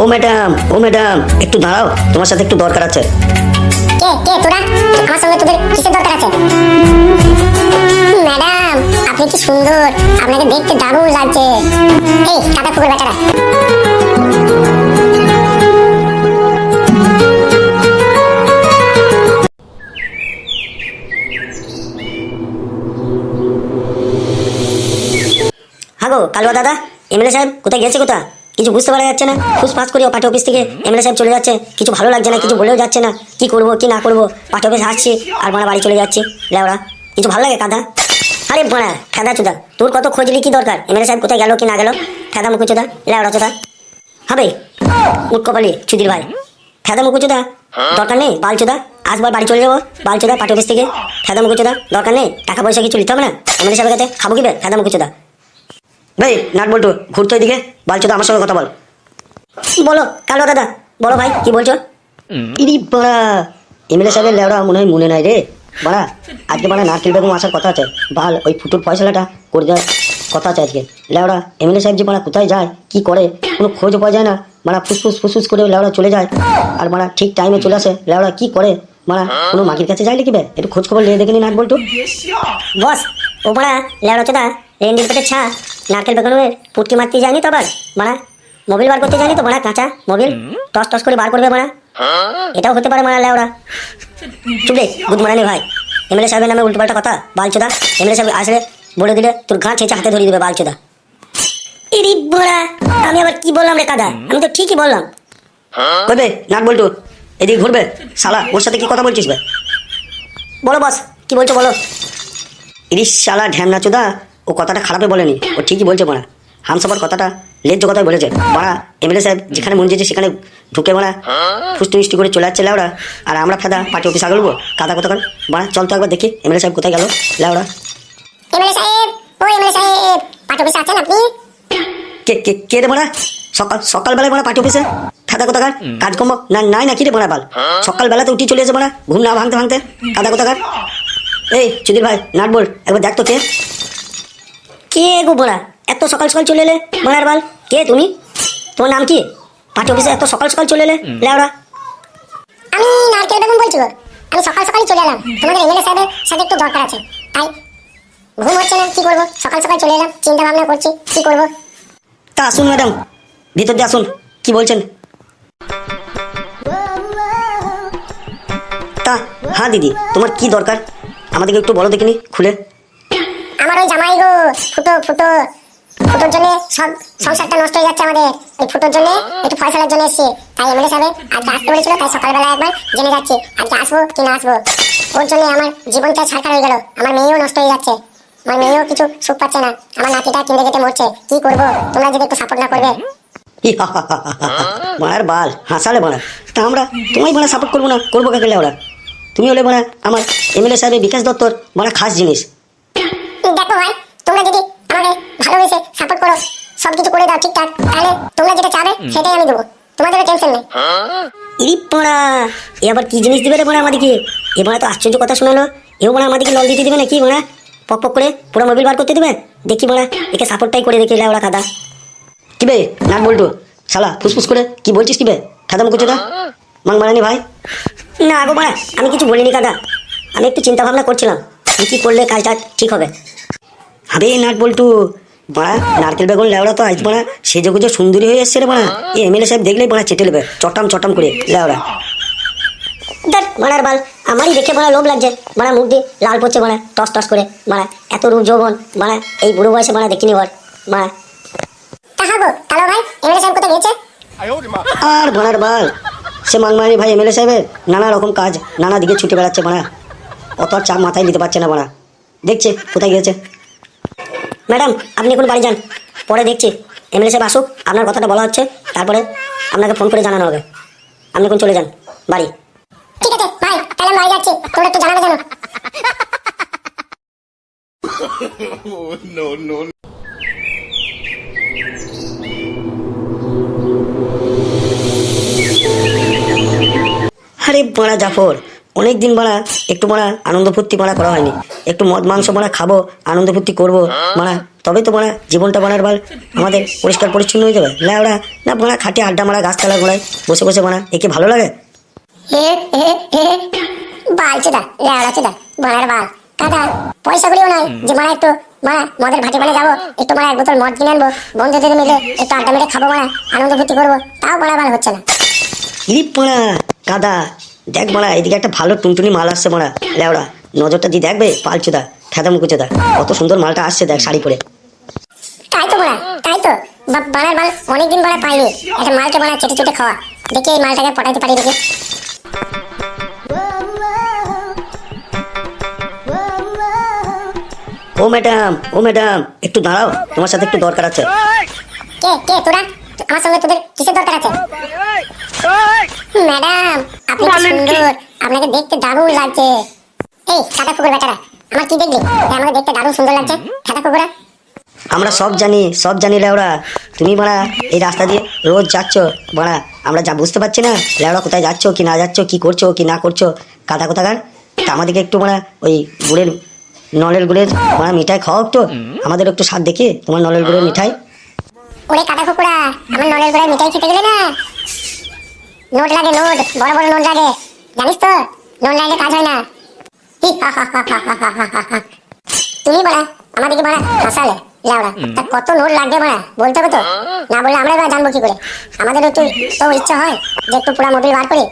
ও madam ও madam একটু দাঁড়াও তোমার সাথে একটু দরকার আছে। কে কে তোরা? আমার সঙ্গে তোদের কিসের দরকার আছে? ম্যাডাম আপনি কি সুন্দর? আপনাকে দেখতে দারুণ লাগছে। এই কাদা কুকুর বেচারা। হাগো কালুয়া দাদা এমএলএ সাহেব কোথায় গেছে কোথা কিছু বুঝতে পারা যাচ্ছে না। খুশ ফুসফাস করে পার্টি অফিস থেকে। এমএলএ সাহেব চলে যাচ্ছে। কিছু ভালো লাগছে না, কিছু বলেও যাচ্ছে না। কি করব, কি না করব? পার্টি অফিস আসছি আর মারা বাড়ি চলে যাচ্ছে। লেওড়া কিছু ভালো লাগে কাদা? আরে বাড়া খেদা চুদা। তোর কত খোঁজলি কি দরকার? এমএলএ সাহেব কোথায় গেল, কি না গেল? খেদা মুখু চোদা লেওড়া চোদা। হবে। মুখ কপালি চুদির ভাই। খেদা মুখু চোদা দরকার নেই, বাল চোদা। আসবার বাড়ি চলে যাব, বাল চোদা পার্টি অফিস থেকে। খেদা মুখু চোদা দরকার নেই, টাকা পয়সা কিছু নিতে হবে না? এমএলএ সাহেবের কাছে খাব কি বে? খেদা মুখু চোদা ভাই নাট বল্টু, ঘুরতো এদিকে। বলছো তো আমার সঙ্গে কথা বল। বলো, কালো দাদা। বলো ভাই, কি বলছো? ইরি বাড়া। এমএলএ সাহেবের লেওড়া মনে হয় মনে নাই রে। বাড়া, আজকে বাড়া নারকেল বেগম আসার কথা আছে। বাল ওই ফুটুর ফয়সলাটা করে দেওয়ার কথা আছে আজকে। লেওড়া এমএলএ সাহেব যে বাড়া কোথায় যায়, কি করে, কোনো খোঁজ পাওয়া যায় না। মারা ফুসফুস ফুসফুস করে লেওড়া চলে যায়। আর মারা ঠিক টাইমে চলে আসে লেওড়া কি করে? মারা কোনো মাগির কাছে যায় নাকি একটু খোঁজ খবর নিয়ে দেখে নি নাট বল্টু। বস ও বড়া লেওড়া চোদা রেন্ডির পেটে ছা নারকেল বেগুনের পুটকি মারতে জানি তো আবার? মারা মোবিল বার করতে জানি তো মারা কাঁচা মোবিল? টস টস করে বার করবে মারা এটাও হতে পারে মারা লেওড়া। চুপলে বুধ মারানি ভাই। এমএলএ সাহেবের নামে উল্টোপাল্টা কথা বালচোদা এমএলএ সাহেব আসলে বলে দিলে তোর ঘা ছেঁচে হাতে ধরিয়ে দেবে বালচোদা ইরি বড়া আমি আবার কি বললাম রে কাদা? আমি তো ঠিকই বললাম। কইবে নাট বল্টু এদিকে ঘুরবে। শালা ওর সাথে কি কথা বলছিস বে? বলো বস কি বলছো বলো। ইরিশ শালা ঢ্যামনা চোদা ও কথাটা খারাপে বলেনি। ও ঠিকই বলছে মারা। হামসাফার কথাটা লেজ্জ কথাই বলেছে। মারা এমএলএ সাহেব যেখানে মন চেয়েছে সেখানে ঢুকে মারা। ফুষ্টি মিষ্টি করে চলে যাচ্ছে লেওড়া। আর আমরা ফেদা পার্টি অফিস আগলবো কাদা কোথাকার মারা চল তো একবার দেখি এমএলএ সাহেব কোথায় গেল। লেওড়া। এমএলএ সাহেব ও এমএলএ সাহেব পাঠ অফিসে আছেন আপনি? কে কে কে রে সকাল সকালবেলায় মারা পার্টি অফিসে? ফেদা কোথাকার কাজকর্ম না নাই নাকি রে মারা বাল? সকালবেলাতে উঠি চলে এসে মারা। ঘুম না ভাঙতে ভাঙতে। কাদা কোথাকার এই চুদির ভাই নাট বল একবার দেখ তো কে। কে গো বোড়া এত সকাল সকাল চলে এলে মারার বাল? কে তুমি? তোমার নাম কি? পার্টি অফিসে এত সকাল সকাল চলে এলে? লেওড়া আমি নারকেল বেগম বলছি গো। আমি সকাল সকালই চলে এলাম। তোমাদের এমএলএ সাহেবের সাথে একটু দরকার আছে। তাই ঘুম হচ্ছে না কি করব? সকাল সকাল চলে এলাম চিন্তা ভাবনা করছি কি করব? তা আসুন ম্যাডাম। ভিতর দিয়ে আসুন কি বলছেন? তা হ্যাঁ দিদি তোমার কি দরকার? আমাদেরকে একটু বলো দেখিনি খুলে। আমার ওই জামাই গো ফুটো ফুটো। ফুটোর জন্য সব সংসারটা নষ্ট হয়ে যাচ্ছে আমাদের। ওই ফুটোর জন্য একটু ফয়সালার জন্য এসেছি। তাই এমএলএ সাহেব আজকে আসতে বলেছিল তাই সকালবেলা একবার জেনে যাচ্ছি। আজকে আসব কি না আসব। ওর জন্য আমার জীবনটা ছাড়খার হয়ে গেল। আমার মেয়েও নষ্ট হয়ে যাচ্ছে। আমার মেয়েও কিছু সুখ পাচ্ছে না। আমার নাতিটা কিনে কেটে মরছে। কি করব? তোমরা যদি একটু সাপোর্ট না করবে। মায়ের বাল হাসালে মারা। তা আমরা তোমায় মানে সাপোর্ট করব না? করব কাকে ওরা? তুমি হলে মানে আমার এমএলএ সাহেবের বিকাশ দত্তর মানে খাস জিনিস। দেখো ভাই তোমরা যদি আমাকে ভালোবেসে সাপোর্ট করো সব কিছু করে দাও ঠিকঠাক তাহলে তোমরা যেটা চাবে সেটাই আমি দেবো। তোমাদের টেনশন নেই। ইরি পড়া এ আবার কি জিনিস দিবে রে পড়া আমাদেরকে? এ মানে তো আশ্চর্য কথা শোনালো। এও মানে আমাদেরকে লল দিতে দিবে নাকি মানে পক পক করে পুরো মোবিল বার করতে দিবে? দেখি মানে একে সাপোর্টটাই করে দেখি লেওড়া কাদা কি বে নাট বল্টু? শালা ফুসফুস করে কি বলছিস কি বে? খাদা মুখো চোদা। মাং মারানি ভাই। না গো মানে আমি কিছু বলিনি কাদা আমি একটু চিন্তা ভাবনা করছিলাম কি কি করলে কাজটা ঠিক হবে? আবে নাট বল্টু বাড়া নারকেল বেগুন লেওড়া তো আজ বাড়া সেজে গুজে সুন্দরী হয়ে এসছে রে বাড়া। এই এমএলএ সাহেব দেখলেই বাড়া চেটে নেবে চটাম চটাম করে লেওড়া। দেখ মারার বাল আমারই দেখে মারা লোভ লাগছে। মারা মুখ দিয়ে লাল পড়ছে মারা টস টস করে। মারা এত রূপ যৌবন মারা এই বুড়ো বয়সে মারা দেখিনি বল মারা তাহা গো কালো ভাই এমএলএ সাহেব কোথায় গেছে আর ভাড়ার বাল সে মাংমারি ভাই এমএলএ সাহেবের নানা রকম কাজ নানা দিকে ছুটে বেড়াচ্ছে বাড়া। অত আর চাপ মাথায় নিতে পারছে না বাড়া। দেখছে কোথায় গিয়েছে? ম্যাডাম আপনি এখন বাড়ি যান। পরে দেখছি। এমএলএ সাহেব আসুক আপনার কথাটা বলা হচ্ছে তারপরে আপনাকে ফোন করে জানানো হবে। আপনি এখন চলে যান বাড়ি। ঠিক আছে ভাই তাহলে আমি বাড়ি যাচ্ছি। তোমরা একটু জানাবে জানো। আরে বাড়া জাফর। অনেক দিন বাড়া একটু বাড়া আনন্দ ফুর্তি বাড়া করা হয়নি। একটু মদ মাংস বাড়া খাব আনন্দ ফুর্তি করব বাড়া তবে তো বানা জীবনটা বানার বাল আমাদের পরিষ্কার পরিচ্ছন্ন হয়ে যাবে। ল্যাওড়া না বানা খাটে আড্ডা মারা গাছতলা গোড়ায় বসে বসে বানা একে ভালো লাগে? হে হে হে বাল বানার পয়সা করিও নাই যে মারা একটু মারা মদের ভাটি মানে যাব একটু মারা এক বোতল মদ কিনে আনব বন্ধুদের মিলে একটু আড্ডা মেরে খাব মারা আনন্দ ফুর্তি করব তাও বাড়া বাল হচ্ছে না। মারা কাদা। দেখ মারা এদিকে একটা ভালো টুনটুনি মাল আসছে মারা। লেওড়া নজরটা দিয়ে দেখবে পালচুদা খেদা মুকুচুদা কত সুন্দর মালটা আসছে দেখ শাড়ি পরে। তাই তো মারা তাই তো। বানার বাল অনেকদিন বাড়া পাইনি। একটা মালকে বানা চেটে চুটে খাওয়া। দেখি এই মালটাকে পটাইতে পারি দেখি ও ম্যাডাম ও ম্যাডাম একটু দাঁড়াও তোমার সাথে একটু দরকার আছে। কে কে তোরা? আমার সঙ্গে তোদের কিসের দরকার আছে? ম্যাডাম আপনি সুন্দর। আপনাকে দেখতে দারুণ লাগছে। এই সাদা কুকুর বেটারা আমার কি দেখলি? আমাকে দেখতে দারুণ সুন্দর লাগছে। সাদা কুকুরা। আমরা সব জানি সব জানি লেওড়া। তুমি মারা এই রাস্তা দিয়ে রোজ যাচ্ছ। মারা আমরা যা বুঝতে পারছি না লেওড়া কোথায় যাচ্ছ কি না যাচ্ছ কি করছ কি না করছ কাদা কোথাকার? তা আমাদেরকে একটু মারা ওই গুড়ের নলের গুড়ের মারা মিঠাই খাও একটু। আমাদের একটু স্বাদ দেখি তোমার নলের গুড়ের মিঠাই। ওরে কাদা কুকুরা আমার নলের গোড়ায় মিঠাই খেতে গেলে না? নোট লাগে নোট। বড় বড় নোট লাগে। জানিস তো নোট লাগলে কাজ হয় না। তুমি বলা আমাদেরকে বলা? হাসালে। লাউড়া কত নোট লাগবে বলা? বলতে হবে তো? না বললে আমরা এবার জানব কি করে? আমাদের তো তো ইচ্ছা হয় যে একটু পুরা মোবিল বার করি।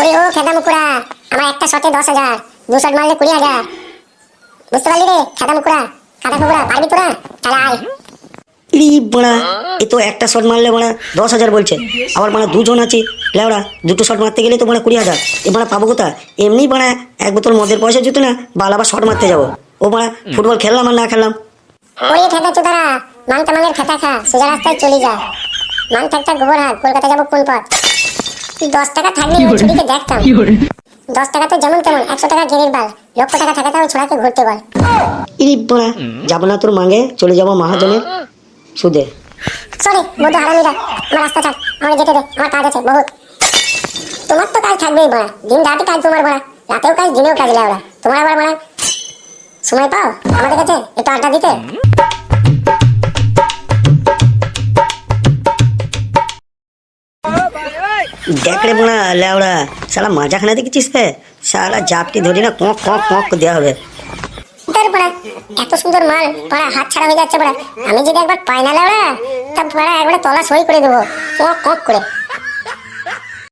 ওই ও খেদাম কুড়া আমার একটা শটে দশ হাজার। দু শট মারলে কুড়ি হাজার। বুঝতে পারলি রে খেদাম কুড়া খাদা কুকুরা পারবি তোরা? তাহলে আয়। মারা এ তো একটা শট মারলে মারা দশ হাজার বলছে। আবার মারা দুজন আছি। লেওড়া দুটো শট মারতে গেলে তো মারা কুড়ি হাজার। এ মারা পাবো কোথা এমনি মারা এক বোতল মদের পয়সা জুতো না বাল আবার শট মারতে যাব। ও মারা ফুটবল খেললাম আর না খেললাম। ওই ফেটা চোদারা মাংটা মাঙের ফেটা খা সোজা রাস্তায় চলে যা। মান থাকতা গোবর হাট কলকাতা যাব কোন পথ? দশ টাকা থাকলে ওই ছুটিকে দেখতাম। দশ টাকা তো যেমন তেমন একশো টাকা গেরির বাল লক্ষ টাকা থাকাতে ওই ছোড়াকে ঘুরতে বল। ইরি যাব না তোর মাঙ্গে চলে যাব মহাজনের। সুদে সরি বন্ধু হারামিরা আমার রাস্তা থাক আমার যেতে দে। আমার কাজ আছে বহুত। তোমার তো কাজ থাকবেই বড়া। দিন রাতে কাজ তোমার বড়া। রাতেও কাজ দিনেও কাজ লাগে তোমার আবার বড়া। সময় পাও? আমাদের কাছে একটু আড্ডা দিতে? দেখ রে বোনা লেওড়া সালা মাজাখানা দেখেছিস রে সালা জাপটি ধরি না কক কক কক দেওয়া হবে। তার পড়া। এত সুন্দর মাল, পড়া হাত ছাড়া হয়ে যাচ্ছে পড়া। আমি যদি একবার পাই না তা পড়া একবার তলা সই করে দেবো। কক কক করে।